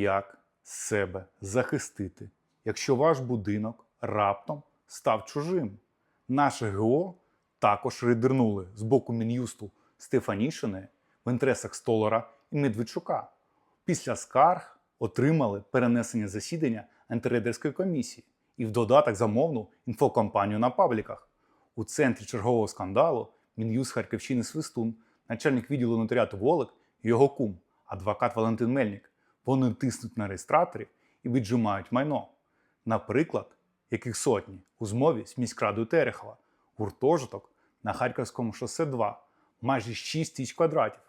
Як себе захистити, якщо ваш будинок раптом став чужим? Наше ГО також рейдернули з боку Мін'юсту Стефанішини в інтересах Столара і Медведчука. Після скарг отримали перенесення засідання антирейдерської комісії і в додаток замовну інфокампанію на пабліках. У центрі чергового скандалу Мін'юз Харківщини Свистун, начальник відділу нотаріату Волик його кум, адвокат Валентин Мельник. Вони тиснуть на реєстраторів і віджимають майно. Наприклад, яких сотні у змові з міськрадою Терехова, гуртожиток на Харківському шосе 2, майже 6 тисяч квадратів.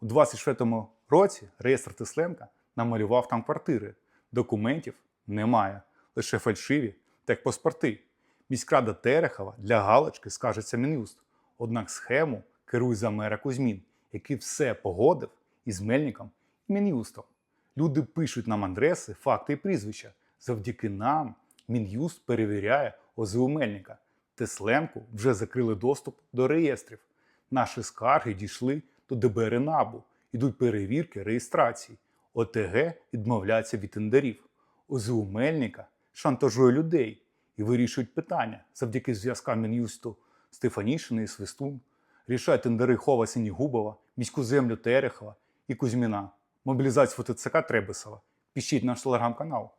У 24-му році реєстр Тесленка намалював там квартири. Документів немає, лише фальшиві техпаспорти. Міськрада Терехова для галочки скажеться Мін'юст. Однак схему керує за мера Кузьмін, який все погодив із Мельником і Мін'юстом. Люди пишуть нам адреси, факти і прізвища. Завдяки нам Мін'юст перевіряє ОЗУ Мельника. Тесленку вже закрили доступ до реєстрів. Наші скарги дійшли до ДБР і НАБУ. Йдуть перевірки реєстрації. ОТГ відмовляється від тендерів. ОЗУ Мельника шантажує людей і вирішують питання завдяки зв'язкам Мін'юсту Стефанішини і Свистун. Рішають тендери Хова Синігубова, міську землю Терехова і Кузьміна. Мобілізацію ТЦК Требесова. Пишіть наш телеграм-канал.